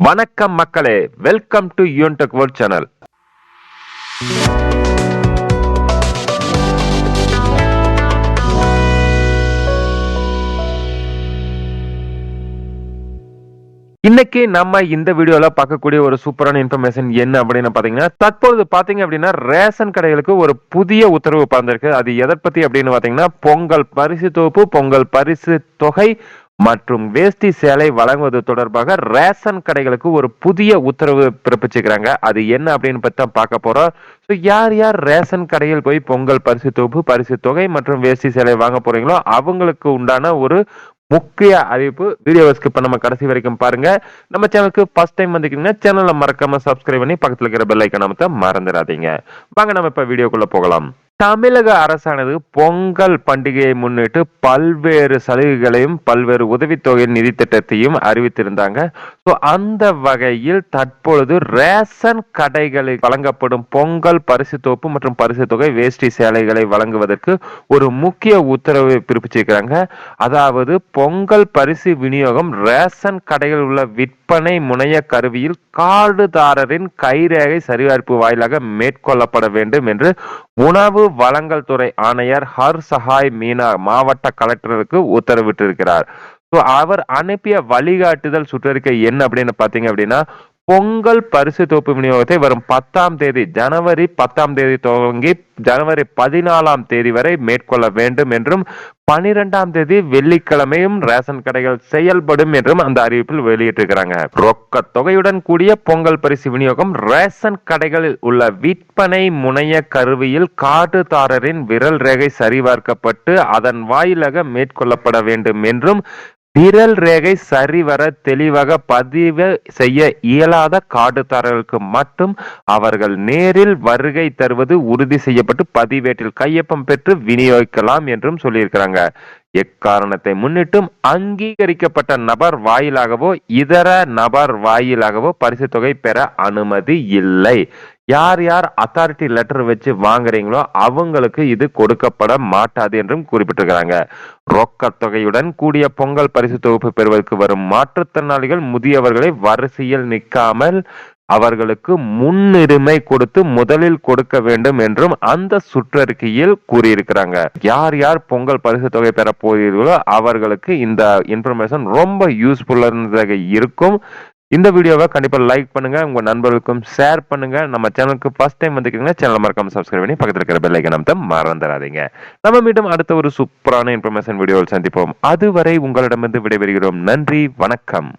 வணக்கம் மக்களே welcome to யூன்டெக் வேர்ல்ட் சேனல் இன்னைக்கு நம்ம இந்த வீடியோல பார்க்கக்கூடிய ஒரு சூப்பரான இன்ஃபர்மேஷன் என்ன அப்படின்னு பாத்தீங்கன்னா தற்பொழுது பாத்தீங்க அப்படின்னா ரேஷன் கடைகளுக்கு ஒரு புதிய உத்தரவு பறந்திருக்கு. அது எதை பத்தி அப்படின்னு பாத்தீங்கன்னா பொங்கல் பரிசு தொகுப்பு பொங்கல் பரிசு தொகை மற்றும் வேஷ்டி சேலை வழங்குவது தொடர்பாக ரேஷன் கடைகளுக்கு ஒரு புதிய உத்தரவு பிறப்பிச்சுக்கிறாங்க அது என்ன அப்படின்னு பத்தி தான் பார்க்க போறோம். ஸோ யார் யார் ரேஷன் கடையில் போய் பொங்கல் பரிசு தொகுப்பு பரிசு தொகை மற்றும் வேஷ்டி சேலை வாங்க போறீங்களோ அவங்களுக்கு உண்டான ஒரு முக்கிய அறிவிப்பு வீடியோவை ஸ்கிப் நம்ம கடைசி வரைக்கும் பாருங்க. நம்ம சேனலுக்கு ஃபர்ஸ்ட் டைம் வந்துக்கிங்கன்னா சேனலை மறக்காம சப்ஸ்கிரைப் பண்ணி பக்கத்தில் இருக்கிற பெல் ஐக்கன் அமைத்த மறந்துடாதீங்க. வாங்க நம்ம இப்ப வீடியோக்குள்ள போகலாம். தமிழக அரசானது பொங்கல் பண்டிகையை முன்னிட்டு பல்வேறு சலுகைகளையும் பல்வேறு உதவித்தொகை நிதி திட்டத்தையும் அறிவித்திருந்தாங்க. ஸோ அந்த வகையில் தற்பொழுது ரேஷன் கடைகளில் வழங்கப்படும் பொங்கல் பரிசு தொகுப்பு மற்றும் பரிசு தொகை வேஷ்டி சேலைகளை வழங்குவதற்கு ஒரு முக்கிய உத்தரவை பிறப்பிச்சிருக்கிறாங்க. அதாவது பொங்கல் பரிசு விநியோகம் ரேஷன் கடையில் உள்ள விற்பனை முனைய கருவியில் கார்டுதாரரின் கைரேகை சரிபார்ப்பு வாயிலாக மேற்கொள்ளப்பட வேண்டும் என்று உணவு வழங்கல் துறை ஆணையர் ஹர் சஹாய் மீனா மாவட்ட கலெக்டருக்கு உத்தரவிட்டிருக்கிறார். ஸோ அவர் அனுப்பிய வழிகாட்டுதல் சுற்றறிக்கை என்ன அப்படின்னு பார்த்தீங்க அப்படின்னா பொங்கல் பரிசு தொகுப்பு விநியோகத்தை வரும் பத்தாம் தேதி ஜனவரி பத்தாம் தேதி துவங்கி ஜனவரி பதினாலாம் தேதி வரை மேற்கொள்ள வேண்டும் என்றும் பனிரெண்டாம் தேதி வெள்ளிக்கிழமையும் ரேஷன் கடைகள் செயல்படும் என்றும் அந்த அறிவிப்பில் வெளியிட்டிருக்கிறாங்க. ரொக்க தொகையுடன் கூடிய பொங்கல் பரிசு விநியோகம் ரேஷன் கடைகளில் உள்ள விற்பனை முனைய கருவியில் கார்டுதாரரின் விரல் ரேகை சரிபார்க்கப்பட்டு அதன் வாயிலாக மேற்கொள்ளப்பட வேண்டும் என்றும் விரல் ரேகை சரிவர தெளிவாக பதிவு செய்ய இயலாத கார்டுதாரர்களுக்கு மட்டும் அவர்கள் நேரில் வருகை தருவது உறுதி செய்யப்பட்டு பதிவேட்டில் கையொப்பம் பெற்று விநியோகிக்கலாம் என்றும் சொல்லியிருக்கிறாங்க. எக்காரணத்தை முன்னிட்டும் அங்கீகரிக்கப்பட்ட நபர் வாயிலாகவோ இதர நபர் வாயிலாகவோ பரிசு தொகை பெற அனுமதி இல்லை. யார் யார் அத்தாரிட்டி லெட்டர் வச்சு வாங்குறீங்களோ அவங்களுக்கு இது கொடுக்கப்பட மாட்டாது என்றும் குறிப்பிட்டிருக்கிறாங்க. ரொக்க தொகையுடன் கூடிய பொங்கல் பரிசு தொகுப்பு பெறுவதற்கு வரும் மாற்றுத்திறனாளிகள் முதியவர்களை வரிசையில் நிற்காமல் அவர்களுக்கு முன்னுரிமை கொடுத்து முதலில் கொடுக்க வேண்டும் என்றும் அந்த சுற்றறிக்கையில் கூறியிருக்கிறாங்க. யார் யார் பொங்கல் பரிசு தொகை பெற போகிறீர்களோ அவர்களுக்கு இந்த இன்ஃபர்மேஷன் ரொம்ப யூஸ்ஃபுல்லானதாக இருக்கும். இந்த வீடியோவை கண்டிப்பாக லைக் பண்ணுங்க உங்க நண்பர்களுக்கும் ஷேர் பண்ணுங்க. நம்ம சேனலுக்கு ஃபர்ஸ்ட் டைம் வந்துருக்கீங்கன்னா சேனல் மறக்காம சப்ஸ்கிரைப் பண்ணி பக்கத்தில் இருக்கிற பெல் ஐக்கன் மறந்துடாதீங்க. நம்ம மீண்டும் அடுத்த ஒரு சூப்பரான இன்ஃபர்மேஷன் வீடியோவில் சந்திப்போம். அதுவரை உங்களிடமிருந்து விடைபெறுகிறோம். நன்றி வணக்கம்.